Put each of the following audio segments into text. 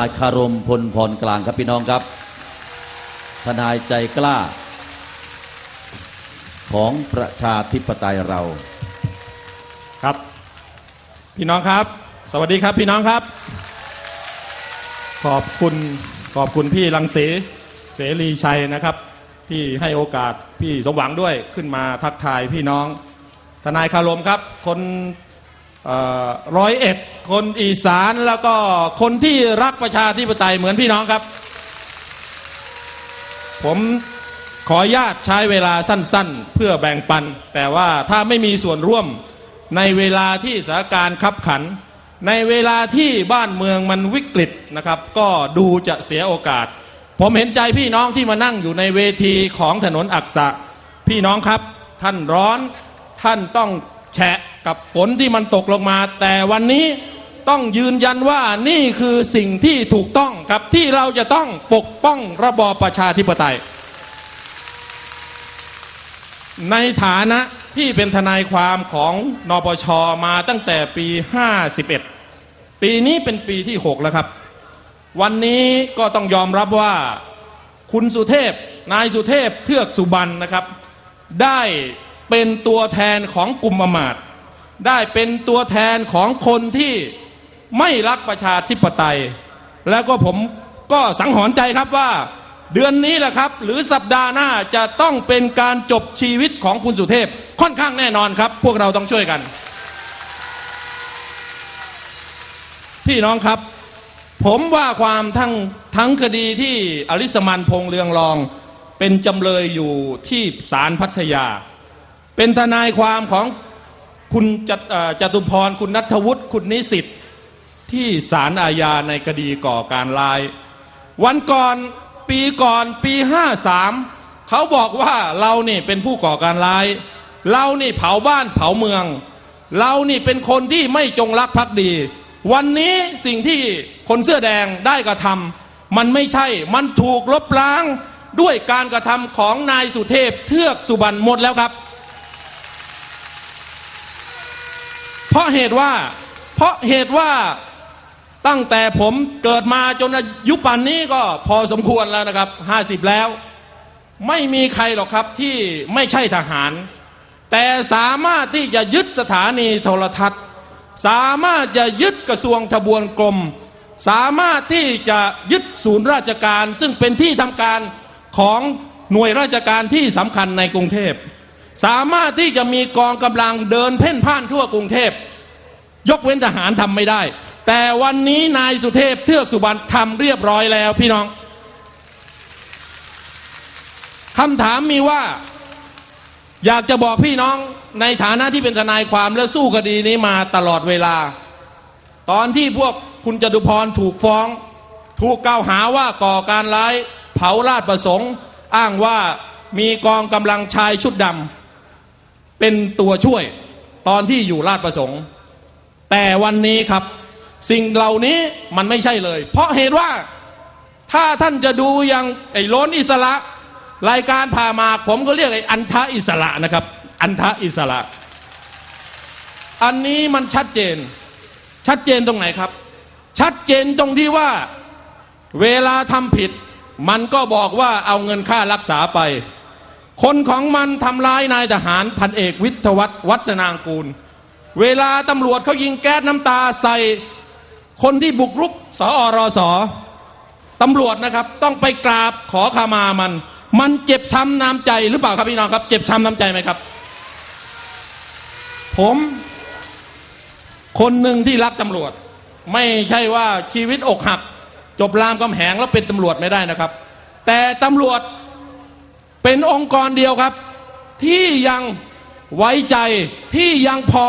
นายคารมพลพรกลางครับพี่น้องครับ ทนายใจกล้า ของประชาธิปไตยเรา ครับ พี่น้องครับ สวัสดีครับพี่น้องครับ ขอบคุณขอบคุณพี่ลังสีเสรีชัยนะครับ ที่ให้โอกาสพี่สมหวังด้วยขึ้นมาทักทายพี่น้อง ทนายคารมครับ คน ร้อยเอ็ดคนอีสานแล้วก็คนที่รักประชาธิปไตยเหมือนพี่น้องครับ ผมขออนุญาตใช้เวลาสั้นๆ เพื่อแบ่งปัน แต่ว่าถ้าไม่มีส่วนร่วมในเวลาที่สถานการณ์ขับขัน ในเวลาที่บ้านเมืองมันวิกฤตนะครับ ก็ดูจะเสียโอกาส ผมเห็นใจพี่น้องที่มานั่งอยู่ในเวทีของถนนอักษะ พี่น้องครับ ท่านร้อนท่านต้องแฉะ กับฝนที่มันตกลงมา แต่วันนี้ต้องยืนยันว่านี่คือสิ่งที่ถูกต้องครับที่เราจะต้องปกป้องระบอบประชาธิปไตย ในฐานะที่เป็นทนายความของนปชมาตั้งแต่ปี 51 ปีนี้เป็นปีที่ 6 แล้วครับ วันนี้ก็ต้องยอมรับว่าคุณสุเทพ นายสุเทพเทือกสุบรรณนะครับ ได้เป็นตัวแทนของกลุ่มอมาตย์ ได้เป็นตัวแทนของคนที่ไม่รักประชาธิปไตย แล้วก็ผมก็สังหรณ์ใจครับว่า เดือนนี้แหละครับ หรือสัปดาห์หน้าจะต้องเป็นการจบชีวิตของคุณสุเทพค่อนข้างแน่นอนครับ พวกเราต้องช่วยกัน พี่น้องครับ ผมว่าความทั้งทั้งคดีที่อลิสมันพงเรืองรอง เป็นจำเลยอยู่ที่ศาลพัทยา เป็นทนายความของ คุณจจตุพรคุณนัทวุฒิคุณนิสิตที่ศาลอาญาในคดีก่อการร้าย วันก่อนปีก่อนปี 53 เขาบอกว่าเรานี่เป็นผู้ก่อการร้าย เรานี่เผาบ้านเผาเมือง เรานี่เป็นคนที่ไม่จงรักภักดี วันนี้สิ่งที่คนเสื้อแดงได้กระทำมันไม่ใช่มันถูกลบล้างด้วยการกระทำของนายสุเทพเทือกสุบรรณหมดแล้วครับ เพราะเหตุว่า เพราะเหตุว่าตั้งแต่ผมเกิดมาจนอายุป่านนี้ก็พอสมควรแล้วนะครับห้าสิบแล้ว ไม่มีใครหรอกครับที่ไม่ใช่ทหาร แต่สามารถที่จะยึดสถานีโทรทัศน์ สามารถจะยึดกระทรวงทบวงกรม สามารถที่จะยึดศูนย์ราชการ ซึ่งเป็นที่ทำการของหน่วยราชการที่สำคัญในกรุงเทพ สามารถที่จะมีกองกำลังเดินเพ่นพ่านทั่วกรุงเทพ ยกเว้นทหารทำไม่ได้ แต่วันนี้นายสุเทพเทือกสุบรรณทำเรียบร้อยแล้วพี่น้องคำถามมีว่า อยากจะบอกพี่น้องในฐานะที่เป็นทนายความและสู้คดีนี้มาตลอดเวลา ตอนที่พวกคุณจตุพรถูกฟ้อง ถูกกล่าวหาว่าก่อการร้าย เผาราชประสงค์ อ้างว่ามีกองกำลังชายชุดดำ เป็นตัวช่วยตอนที่อยู่ราชประสงค์ แต่วันนี้ครับ สิ่งเหล่านี้มันไม่ใช่เลย เพราะเหตุว่าถ้าท่านจะดูยังไอ้โล้นอิสระ รายการพามาผมก็เรียกไอ้อันทะอิสระนะครับ อันทะอิสระ อันนี้มันชัดเจน ชัดเจนตรงไหนครับ ชัดเจนตรงที่ว่าเวลาทำผิด มันก็บอกว่าเอาเงินค่ารักษาไป คนของมันทำร้ายนายทหารพันเอกวิทวัฒน์วัฒนางกูล เวลาตำรวจเขายิงแก๊สน้ำตาใส่คนที่บุกรุกสอรสตำรวจนะครับ ต้องไปกราบขอขามามัน มันเจ็บช้ำน้ำใจหรือเปล่าครับพี่น้องครับ เจ็บช้ำน้ำใจไหมครับ ผม คนหนึ่งที่รักตำรวจ ไม่ใช่ว่าชีวิตอกหัก จบรามกำแหงแล้วเป็นตำรวจไม่ได้นะครับ แต่ตำรวจ เป็นองค์กรเดียวครับ ที่ยังไว้ใจที่ยังพอ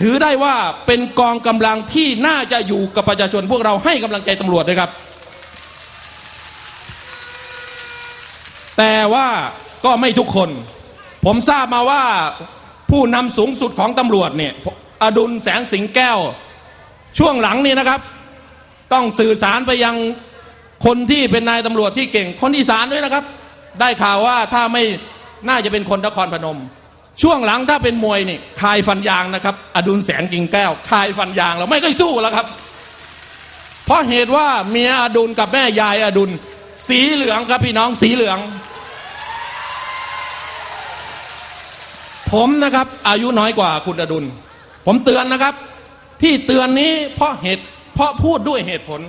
ถือได้ว่าเป็นกองกำลังที่น่าจะอยู่กับประชาชนพวกเราให้กำลังใจตำรวจนะครับ แต่ว่าก็ไม่ทุกคน ผมทราบมาว่าผู้นำสูงสุดของตำรวจเนี่ยอดุลแสงสิงแก้ว ช่วงหลังนี้นะครับ ต้องสื่อสารไปยังคนที่เป็นนายตำรวจที่เก่งคนอีสานด้วยนะครับ ได้ข่าวว่าถ้าไม่น่าจะเป็นคนนครพนม ช่วงหลังถ้าเป็นมวยนี่คายฟันยางนะครับ อดุลแสงกิ่งแก้วคายฟันยางแล้วไม่ค่อยสู้แล้วครับ เพราะเหตุว่าเมียอดุลกับแม่ยายอดุลสีเหลืองครับพี่น้องสีเหลือง ผมนะครับ อายุน้อยกว่าคุณอดุล ผมเตือนนะครับ ที่เตือนนี้เพราะเหตุเพราะพูดด้วยเหตุผล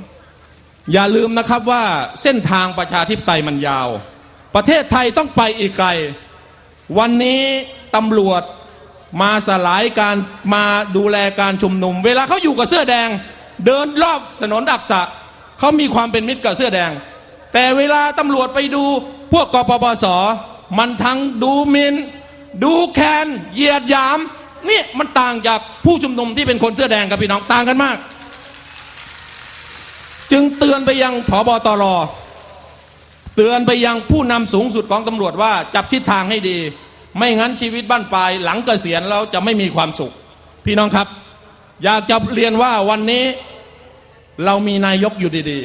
อย่าลืมนะครับว่าเส้นทางประชาธิปไตยมันยาว ประเทศไทยต้องไปอีกไกล วันนี้ตำรวจมาสลายการมาดูแลการชุมนุม เวลาเขาอยู่กับเสื้อแดง เดินรอบถนนอักษะเขามีความเป็นมิตรกับเสื้อแดง แต่เวลาตำรวจไปดูพวกกปปส มันทั้งดูมิน ดูแคนเหยียดหยามนี่มันต่างจากผู้ชุมนุมที่เป็นคนเสื้อแดงกับพี่น้องต่างกันมาก จึงเตือนไปยังผบตร ตือนไปยังผู้นำสูงสุดของตำรวจว่าจับทิศทางให้ดี ไม่งั้นชีวิตบ้านปลายหลังเกษียณแล้วจะไม่มีความสุข พี่น้องครับ อยากจะเรียนว่าวันนี้เรามีนายกอยู่ดี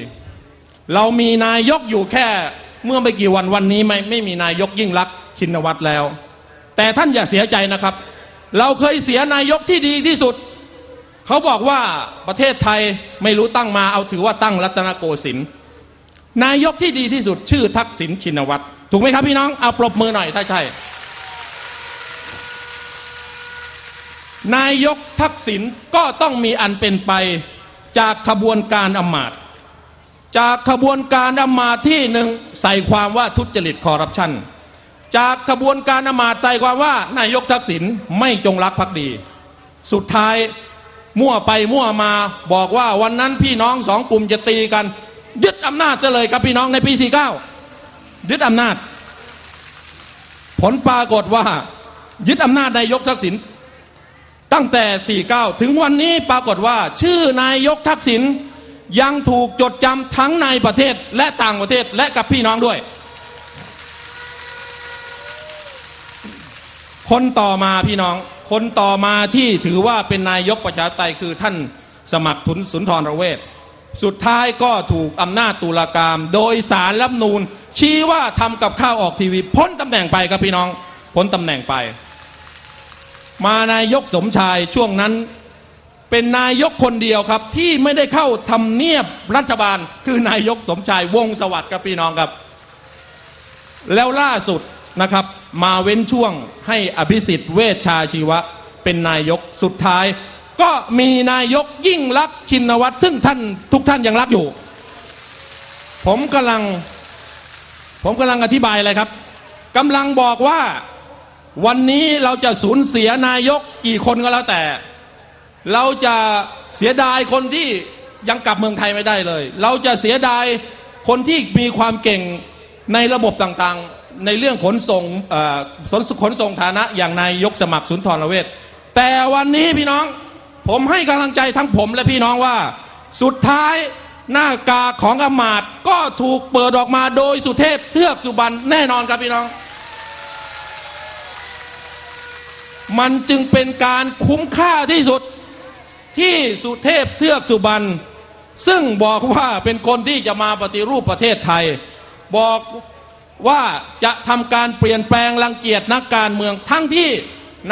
ๆ เรามีนายกอยู่แค่เมื่อไม่กี่วันวันนี้ไม่ไม่มีนายกยิ่งรักชินวัตรแล้ว แต่ท่านอย่าเสียใจนะครับ เราเคยเสียนายกที่ดีที่สุด เขาบอกว่าประเทศไทยไม่รู้ตั้งมาเอาถือว่าตั้งรัตนโกสินทร์ นายกที่ดีที่สุดชื่อทักษิณชินวัตรถูกไหมครับพี่น้องเอาปรบมือหน่อยถ้าใช่ นายกทักษิณก็ต้องมีอันเป็นไปจากขบวนการอำมาตย์จากขบวนการอำมาตย์ที่หนึ่งใส่ความว่าทุจริตคอร์รัปชันจากขบวนการอำมาตย์ใส่ความว่านายกทักษิณไม่จงรักภักดี สุดท้ายมั่วไปมั่วมาบอกว่าวันนั้นพี่น้องสองกลุ่มจะตีกัน อำนาจจะเลยครับพี่น้องในปี 49 ยึดอำนาจ ผลปรากฏว่า ยึดอำนาจนายกทักษิณตั้งแต่ 49 ถึงวันนี้ปรากฏว่า ชื่อนายกทักษิณยังถูกจดจำทั้งในประเทศและต่างประเทศและกับพี่น้องด้วย คนต่อมาพี่น้อง คนต่อมาที่ถือว่าเป็นนายกประชาธิปไตยคือท่านสมัครทุนสุนทรเวช สุดท้ายก็ถูกอำนาจตุลาการโดยสารรัฐธรรมนูญชี้ว่าทำกับข้าวออกทีวี พ้นตำแหน่งไปครับพี่น้อง พ้นตำแหน่งไป มานายกสมชายช่วงนั้นเป็นนายกคนเดียวครับ ที่ไม่ได้เข้าทำเนียบรัฐบาล คือนายกสมชายวงสวัสดิ์ครับพี่น้องครับ แล้วล่าสุดนะครับ มาเว้นช่วงให้อภิสิทธิ์เวชชาชีวะ เป็นนายกสุดท้าย ก็มีนายกยิ่งรักชินวัตรซึ่งท่านทุกท่านยังรักอยู่ ผมกำลัง ผมกำลังอธิบายอะไรครับกำลังบอกว่าวันนี้เราจะสูญเสียนายกกี่คนก็แล้วแต่ เราจะเสียดายคนที่ยังกลับเมืองไทยไม่ได้เลย เราจะเสียดายคนที่มีความเก่งในระบบต่างๆ ในเรื่องขนส่งขนขนส่งฐานะอย่างนายยกสมัครสุนทรเวชแต่วันนี้พี่น้อง ผมให้กำลังใจทั้งผมและพี่น้องว่า สุดท้ายหน้ากากของอำมาตย์ก็ถูกเปิดออกมาโดยสุเทพเทือกสุบรรณแน่นอนครับพี่น้อง มันจึงเป็นการคุ้มค่าที่สุดที่สุเทพเทือกสุบรรณซึ่งบอกว่าเป็นคนที่จะมาปฏิรูปประเทศไทย บอกว่าจะทำการเปลี่ยนแปลงรังเกียจนักการเมืองทั้งที่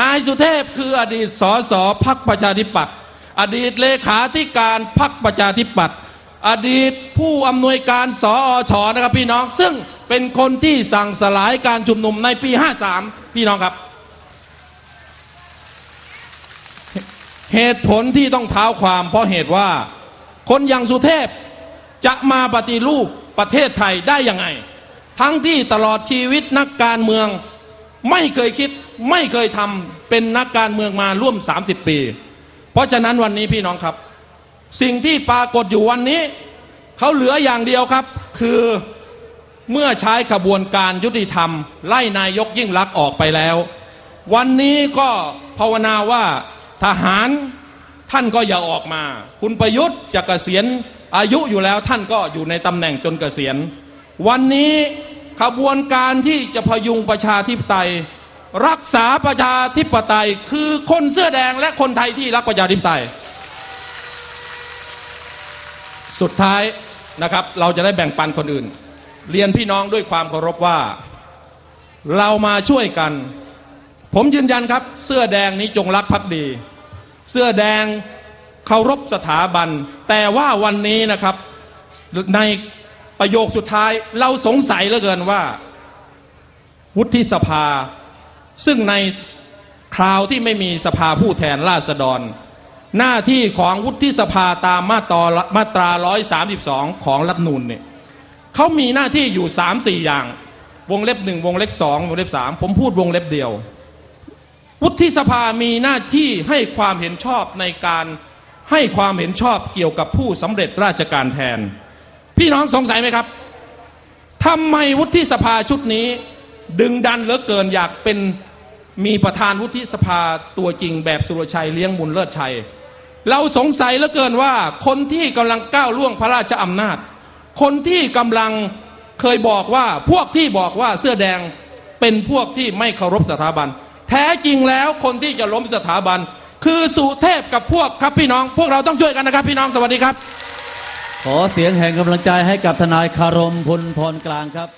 นายสุเทพคืออดีตสสพักประชาธิปัตย์อดีตเลขาธิการพักประชาธิปัตย์อดีตผู้อำนวยการสอชนะครับพี่น้อง ซึ่งเป็นคนที่สั่งสลายการชุมนุมในปี 53 พี่น้องครับ เหตุผลที่ต้องเท้าความเพราะเหตุว่า คนอย่างสุเทพจะมาปฏิรูปประเทศไทยได้ยังไง ทั้งที่ตลอดชีวิตนักการเมืองไม่เคยคิด ไม่เคยทำเป็นนักการเมืองมาร่วม 30 ปี เพราะฉะนั้นวันนี้พี่น้องครับ สิ่งที่ปรากฏอยู่วันนี้ เขาเหลืออย่างเดียวครับ คือเมื่อใช้ขบวนการยุติธรรม ไล่นายกยิ่งลักษณ์ออกไปแล้ว วันนี้ก็ภาวนาว่าทหารท่านก็อย่าออกมา คุณประยุทธ์จะเกษียณอายุอยู่แล้วท่านก็อยู่ในตำแหน่งจนเกษียณ วันนี้ขบวนการที่จะพยุงประชาธิปไตย รักษาประชาธิปไตยคือคนเสื้อแดงและคนไทยที่รักประชาธิปไตย สุดท้ายนะครับเราจะได้แบ่งปันคนอื่น เรียนพี่น้องด้วยความเคารพว่า เรามาช่วยกัน ผมยืนยันครับ เสื้อแดงนี้จงรักภักดี เสื้อแดงเคารพสถาบัน แต่ว่าวันนี้นะครับในประโยคสุดท้ายเราสงสัยเหลือเกินว่า วุฒิสภา ซึ่งในคราวที่ไม่มีสภาผู้แทนราษฎร หน้าที่ของวุฒิสภาตามมาตรามาตรา 132 ของรัฐนูนเนี่ยเขามีหน้าที่อยู่ 3 4 อย่าง วงเล็บหนึ่งวงเล็บสองวงเล็บสามผมพูดวงเล็บเดียว วุฒิสภามีหน้าที่ให้ความเห็นชอบในการให้ความเห็นชอบเกี่ยวกับผู้สำเร็จราชการแทน พี่น้องสงสัยไหมครับทำไมวุฒิสภาชุดนี้ ดึงดันเหลือเกินอยากเป็นมีประธานวุฒิสภาตัวจริงแบบสุรชัยเลี้ยงบุญเลิศชัย เราสงสัยเหลือเกินว่าคนที่กำลังก้าวล่วงพระราชอำนาจ คนที่กำลังเคยบอกว่าพวกที่บอกว่าเสื้อแดงเป็นพวกที่ไม่เคารพสถาบัน แท้จริงแล้วคนที่จะล้มสถาบัน คือสุเทพกับพวกครับพี่น้อง พวกเราต้องช่วยกันนะครับพี่น้องสวัสดีครับ ขอเสียงแห่งกำลังใจให้กับทนายคารมพลพรกลางครับ